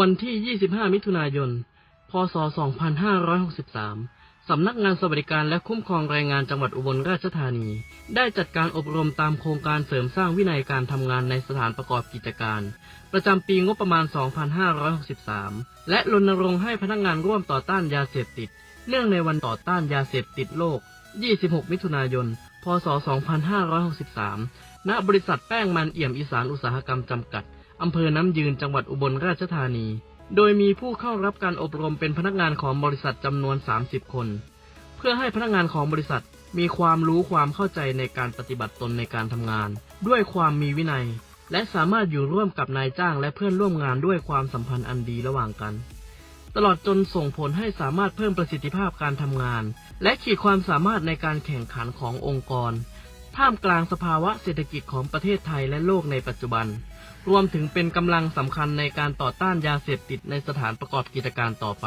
วันที่ 25 มิถุนายน พศ 2563 สำนักงานสวัสดิการและคุ้มครองแรงงานจังหวัดอุบลราชธานี ได้จัดการอบรมตามโครงการเสริมสร้างวินัยการทำงานในสถานประกอบกิจการ ประจำปีงบประมาณ 2563 และรณรงค์ให้พนักงานร่วมต่อต้านยาเสพติด เนื่องในวันต่อต้านยาเสพติดโลก 26 มิถุนายน พศ 2563 ณ บริษัทแป้งมันเอี่ยมอีสานอุตสาหกรรมจำกัด อำเภอน้ำยืนจังหวัดอุบลราชธานี โดยมีผู้เข้ารับการอบรมเป็นพนักงานของบริษัทจำนวน 30 คน เพื่อให้พนักงานของบริษัทมีความรู้ความเข้าใจในการปฏิบัติตนในการทำงาน ด้วยความมีวินัย และสามารถอยู่ร่วมกับนายจ้างและเพื่อนร่วมงานด้วยความสัมพันธ์อันดีระหว่างกัน ตลอดจนส่งผลให้สามารถเพิ่มประสิทธิภาพการทำงาน และขีดความสามารถในการแข่งขันขององค์กร ท่ามกลางสภาวะเศรษฐกิจของประเทศไทยและโลกในปัจจุบัน รวมถึงเป็นกำลังสำคัญในการต่อต้านยาเสพติดในสถานประกอบกิจการต่อไป